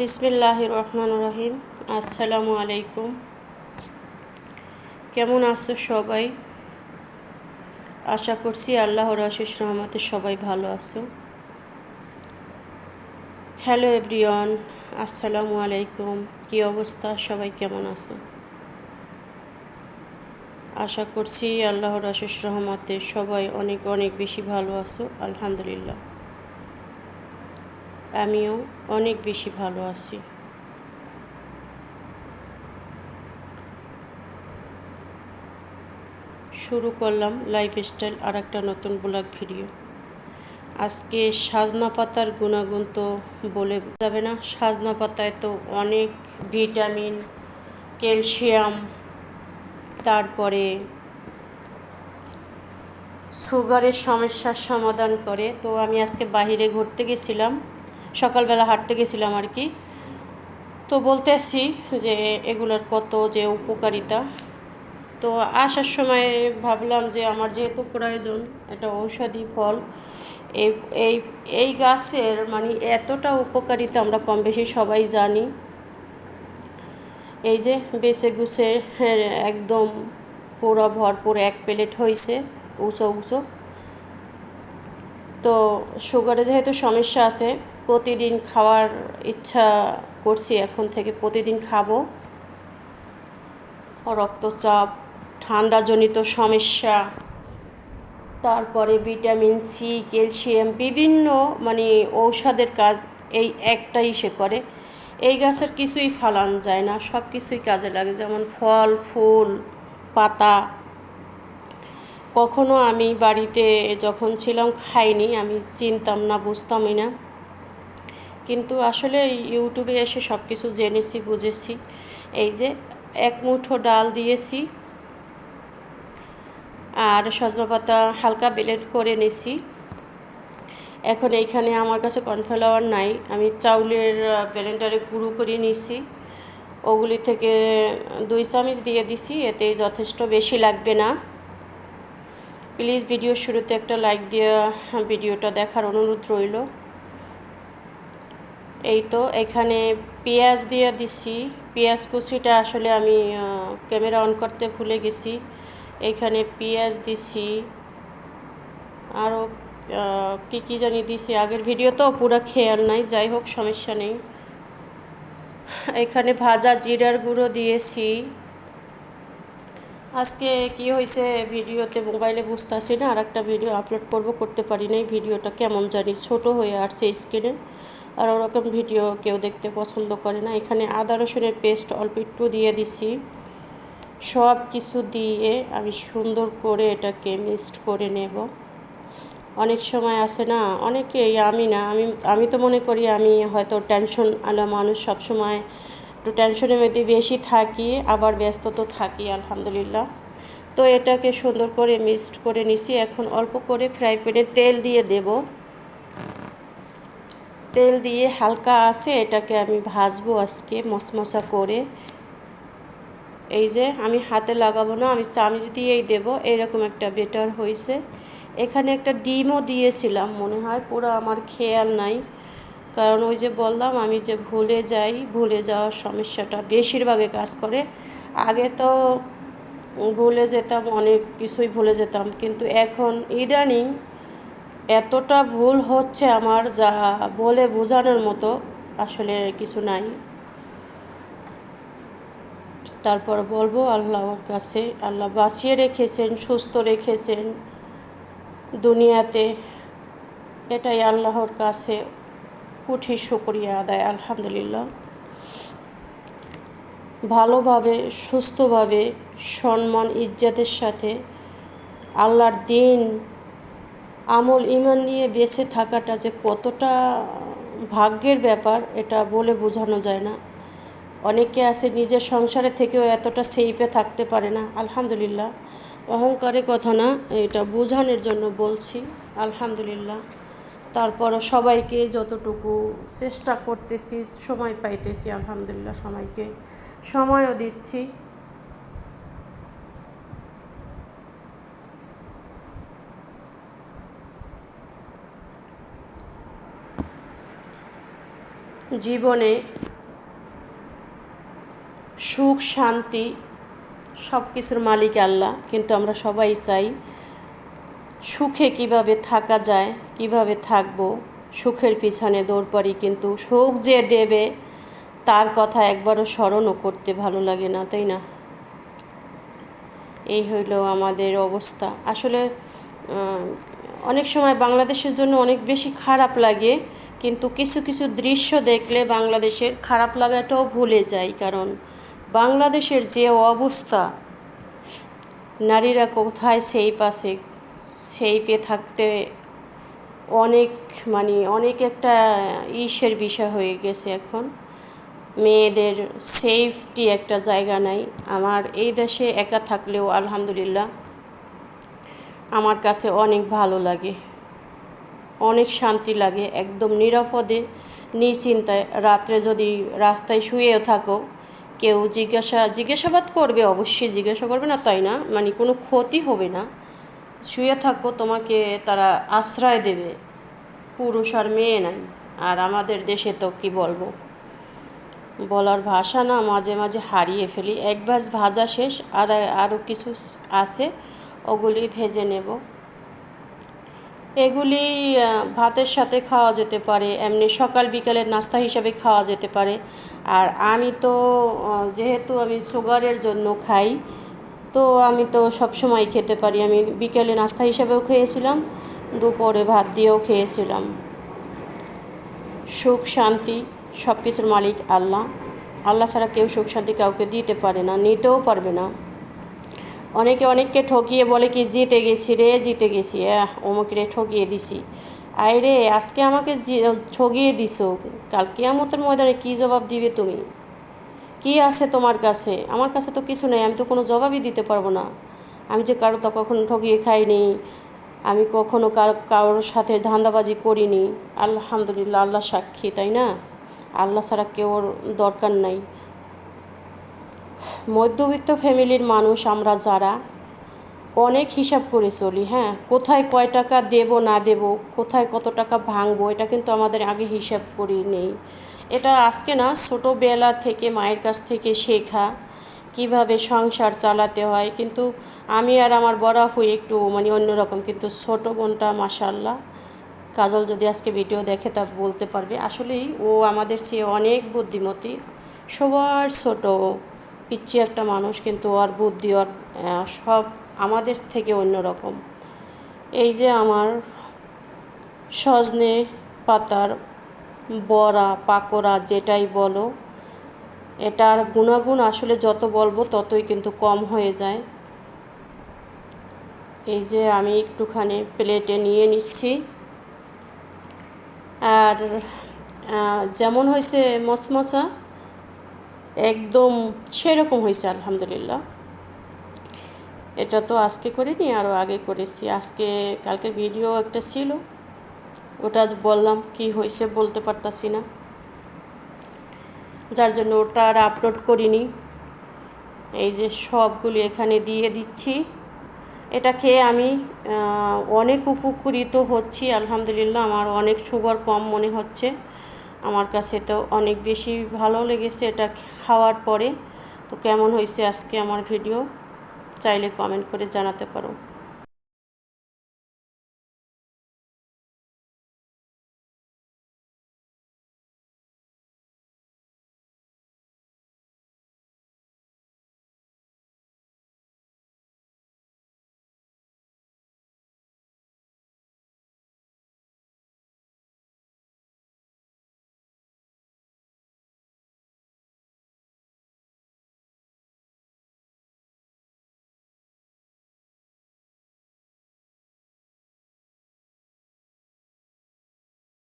বিসমিল্লাহ রহমান রহিম। আসসালামু আলাইকুম। কেমন আছো সবাই? আশা করছি আল্লাহর আশিস রহমতে সবাই ভালো আছো। হ্যালো এভরিওয়ান, আসসালামু আলাইকুম। কি অবস্থা? সবাই কেমন আছো? আশা করছি আল্লাহর আশিস রহমতে সবাই অনেক অনেক বেশি ভালো আছো। আলহামদুলিল্লাহ। আমিও অনেক বেশি ভালো আছি। শুরু করলাম লাইফস্টাইল আর একটা নতুন ব্লগ ভিডিও আজকে সাজনা পাতার গুণাগুণ তো বলে যাবে না। সাজনা পাতায় তো অনেক ভিটামিন ক্যালসিয়াম তারপরে সুগারের সমস্যার সমাধান করে। তো আমি আজকে বাহিরে ঘুরতে গেছিলাম। সকালবেলা হাঁটতে গেছিলাম আর কি। তো বলতেছি যে এগুলোর কত যে উপকারিতা। তো আসার সময় ভাবলাম যে আমার যেহেতু প্রয়োজন এটা ঔষধি ফল, এই এই এই গাছের মানে এতটা উপকারিতা আমরা কম বেশি সবাই জানি। এই যে বেছে গুছে একদম পুরো ভরপুর এক প্লেট হয়েছে উঁচো উঁচো। তো সুগারে যেহেতু সমস্যা আছে প্রতিদিন খাওয়ার ইচ্ছা করছি এখন থেকে প্রতিদিন খাব। রক্তচাপ, ঠান্ডাজনিত সমস্যা, তারপরে ভিটামিন সি ক্যালসিয়াম, বিভিন্ন মানে ঔষধের কাজ এই একটাই সে করে। এই গাছের কিছুই ফালান যায় না, সব কিছুই কাজে লাগে। যেমন ফল, ফুল, পাতা। কখনো আমি বাড়িতে যখন ছিলাম খাইনি, আমি চিনতাম না, বুঝতামই না। কিন্তু আসলে ইউটিউবে এসে সব কিছু জেনেছি, বুঝেছি। এই যে এক মুঠো ডাল দিয়েছি আর সজনা পাতা হালকা ব্লেন্ড করে নিছি এখন এইখানে আমার কাছে কর্নফ্লাওয়ার নাই। আমি চাউলের ব্লেন্ডারে গুঁড়ো করে নিছি ওগুলি থেকে দুই চামচ দিয়ে দিছি, এতে যথেষ্ট বেশি লাগবে না। প্লিজ ভিডিওর শুরুতে একটা লাইক দিয়ে ভিডিওটা দেখার অনুরোধ রইল। এই তো, এখানে পেঁয়াজ দিয়ে দিছি। পেঁয়াজ কুচিটা আসলে আমি ক্যামেরা অন করতে ভুলে গেছি। এখানে পেঁয়াজ দিছি। আরও কী কী জানি দিছি। আগের ভিডিও তো পুরো খেয়াল নাই, যাই হোক, সমস্যা নেই। এখানে ভাজা জিরার গুঁড়ো দিয়েছি। আজকে কি হয়েছে ভিডিওতে মোবাইলে বুঝতে আসি না আর একটা ভিডিও আপলোড করব, করতে পারি নাই। ভিডিওটা কেমন জানি ছোট হয়ে আসছে স্ক্রিনে আর ওরকম ভিডিও কেউ দেখতে পছন্দ করে না। এখানে আদা রসুনের পেস্ট অল্প একটু দিয়ে দিছি। সব কিছু দিয়ে আমি সুন্দর করে এটাকে মিক্সড করে নেব। অনেক সময় আসে না অনেকেই আমি না, আমি আমি তো মনে করি আমি হয়তো টেনশন আলা মানুষ সবসময় একটু টেনশনের মধ্যে বেশি থাকি, আবার ব্যস্ত তো থাকি, আলহামদুলিল্লাহ। তো এটাকে সুন্দর করে মিক্সড করে নিছি। এখন অল্প করে ফ্রাই প্যানে তেল দিয়ে দেব। তেল দিয়ে হালকা আছে, এটাকে আমি ভাজবো আজকে মশমশা করে। এই যে আমি হাতে লাগাবো না, আমি চামচ দিয়েই দেব, এরকম একটা বেটার হয়েছে। এখানে একটা ডিমও দিয়েছিলাম, মনে হয় পুরো আমার খেয়াল নাই। কারণ ওই যে বললাম, আমি যে ভুলে যাই, ভুলে যাওয়ার সমস্যাটা বেশিরভাগে কাজ করে। আগে তো ভুলে যেতাম, অনেক কিছুই ভুলে যেতাম, কিন্তু এখন ইদানিং এতটা ভুল হচ্ছে আমার যা বলে বোঝানোর মতো আসলে কিছু নাই। তারপর বলব, আল্লাহর কাছে আল্লাহ বাঁচিয়ে রেখেছেন, সুস্থ রেখেছেন দুনিয়াতে। এটাই আল্লাহর কাছে কুঠি শুক্রিয়া আদায়, আলহামদুলিল্লাহ। ভালোভাবে, সুস্থভাবে সম্মান, ইজ্জাতের সাথে আল্লাহর দিন আমল ইমান নিয়ে বেঁচে থাকাটা যে কতটা ভাগ্যের ব্যাপার, এটা বলে বোঝানো যায় না। অনেকে আছে নিজের সংসারে থেকেও এতটা সেফে থাকতে পারে না। আলহামদুলিল্লাহ। অহংকারের কথা না, এটা বোঝানোর জন্য বলছি। আলহামদুলিল্লাহ। তারপরও সবাইকে যতটুকু চেষ্টা করতেছি, সময় পাইতেছি, আলহামদুলিল্লাহ সবাইকে সময়ও দিচ্ছি। জীবনে সুখ, শান্তি সব কিছুর মালিক আল্লাহ। কিন্তু আমরা সবাই চাই সুখে কীভাবে থাকা যায়, কীভাবে থাকব, সুখের পিছনে দৌড় পারি। কিন্তু সুখ যে দেবে, তার কথা একবারও স্মরণও করতে ভালো লাগে না, তাই না? এই হইল আমাদের অবস্থা। আসলে অনেক সময় বাংলাদেশের জন্য অনেক বেশি খারাপ লাগে। কিন্তু কিছু কিছু দৃশ্য দেখলে বাংলাদেশের খারাপ লাগাটাও ভুলে যাই কারণ বাংলাদেশের যে অবস্থা, নারীরা কোথায় সেই পাশে সেই পে থাকতে অনেক মানে অনেক একটা ইসের বিষয় হয়ে গেছে এখন। মেয়েদের সেফটি একটা জায়গা নাই। আমার এই দেশে একা থাকলেও আলহামদুলিল্লাহ আমার কাছে অনেক ভালো লাগে। অনেক শান্তি লাগে, একদম নিরাপদে, নিশ্চিন্তায়। রাত্রে যদি রাস্তায় শুয়েও থাকো, কেউ জিজ্ঞাসা, জিজ্ঞাসাবাদ করবে, অবশ্যই জিজ্ঞাসা করবে না, তাই না? মানে কোনো ক্ষতি হবে না। শুয়ে থাকো, তোমাকে তারা আশ্রয় দেবে। পুরুষ আর মেয়ে নাই, আর আমাদের দেশে তো কি বলব? বলার ভাষা না, মাঝে মাঝে হারিয়ে ফেলি। এক ভাজ ভাজা শেষ, আর আরও কিছু আছে, ওগুলি ভেজে নেব। এগুলি ভাতের সাথে খাওয়া যেতে পারে, এমনি সকাল বিকালের নাস্তা হিসাবে খাওয়া যেতে পারে। আর আমি তো যেহেতু আমি সুগারের জন্য খাই, তো আমি তো সব সময় খেতে পারি। আমি বিকেলে নাস্তা হিসাবেও খেয়েছিলাম, দুপুরে ভাত দিয়েও খেয়েছিলাম। সুখ, শান্তি সব কিছুর মালিক আল্লাহ। আল্লাহ ছাড়া কেউ সুখ, শান্তি কাউকে দিতে পারে না, নিতেও পারবে না। অনেকে অনেককে ঠকিয়ে বলে কি, জিতে গেছি রে, জিতে গেছি। আহ, অমুক রে, ঠকিয়ে দিছি। আয় রে, আজকে আমাকে ঠগিয়ে দিছো। কাল কেয়ামতের ময়দানে কী জবাব দিবে তুমি? কি আছে তোমার কাছে? আমার কাছে তো কিছু নেই, আমি তো কোনো জবাবই দিতে পারব না। আমি যে কারও তো কখনো ঠকিয়ে খাইনি, আমি কখনো কারও, কারোর সাথে ধান্দাবাজি করিনি। আলহামদুলিল্লাহ, আল্লাহ সাক্ষী, তাই না? আল্লাহ ছাড়া কেউ দরকার নাই। মধ্যবিত্ত ফ্যামিলির মানুষ আমরা যারা, অনেক হিসাব করে চলি হ্যাঁ? কোথায় কয় টাকা দেব, না দেব, কোথায় কত টাকা ভাঙবো, এটা কিন্তু আমাদের আগে হিসাব করি নেই। এটা আজকে না, ছোটোবেলা থেকে মায়ের কাছ থেকে শেখা, কীভাবে সংসার চালাতে হয়। কিন্তু আমি আর আমার বড় আপু একটু মানে অন্যরকম, কিন্তু ছোটো বোনটা মাসাল্লাহ কাজল যদি আজকে ভিডিও দেখে তা বলতে পারবে। আসলেই ও আমাদের চেয়ে অনেক বুদ্ধিমতী, সবার ছোট। পিচ্ছি একটা মানুষ, কিন্তু ওর বুদ্ধি, ওর সব আমাদের থেকে অন্যরকম এই যে আমার সজনে পাতার বড়া, পাকোড়া যেটাই বলো, এটার গুণাগুণ আসলে যত বলব ততই কিন্তু কম হয়ে যায়। এই যে আমি একটুখানি প্লেটে নিয়ে নিচ্ছি। আর যেমন হয়েছে মচমচা একদম সেরকম হয়েছে, আলহামদুলিল্লাহ। এটা তো আজকে করিনি আরও আগে করেছি। আজকে, কালকের ভিডিও একটা ছিল। ওটা বললাম কি হয়েছে বলতে পারতাছি না। যার জন্য ওটা আর আপলোড করিনি। এই যে সবগুলি এখানে দিয়ে দিচ্ছি। এটা খেয়ে আমি অনেক উপকৃত হচ্ছি, আলহামদুলিল্লাহ। আমার অনেক সুগার কম মনে হচ্ছে। আমার কাছে তো অনেক বেশি ভালো লেগেছে এটা খাওয়ার পরে। তো কেমন হয়েছে আজকে আমার ভিডিও? চাইলে কমেন্ট করে জানাতে পারো।